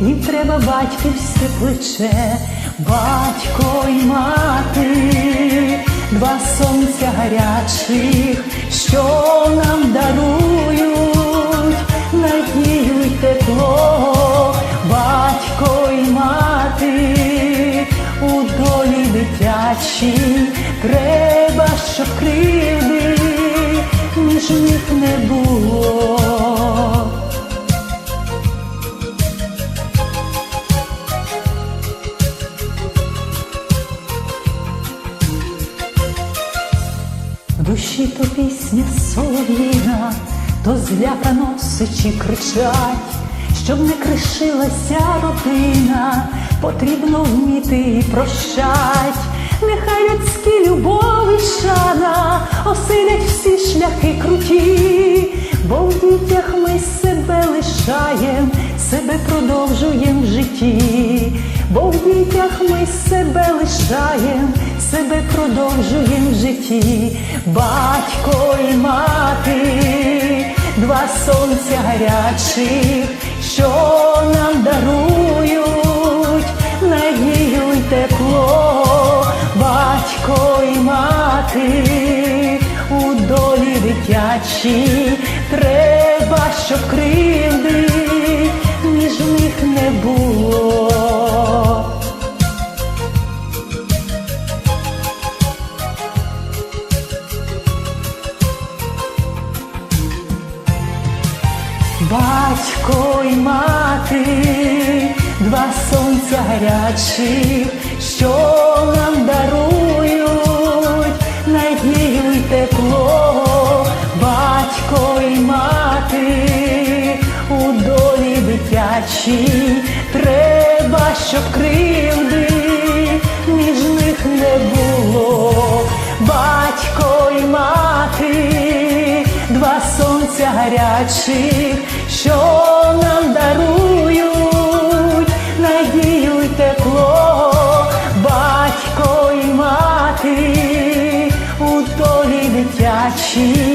їм треба батьківське плече, батько й мати, два сонця гарячих, що нам дарують. Надію й тепло, батько й мати у долі дитячій треба, щоб кривди між них не було. Душі то пісня солов'їна, то злякано сичі кричать, щоб не кришилася родина, потрібно вміти і прощать. Нехай людські любов і шана осилять всі шляхи круті, бо в дітях ми себе лишаєм, себе продовжуєм в житті, бо в дітях ми себе лишаєм, себе продовжуєм в житті, батько й мати, два сонця гарячих, що нам дарують надію й тепло, батько й мати у долі дитячій треба, щоб кривди між них не було. Батько й мати, два сонця гарячих, що нам дарують надію й тепло, батько й мати у долі дитячій треба, щоб кривди між них не було, батько й мати, два сонця гарячих, що нам дарують надію й тепло, батько і мати у долі дитячі.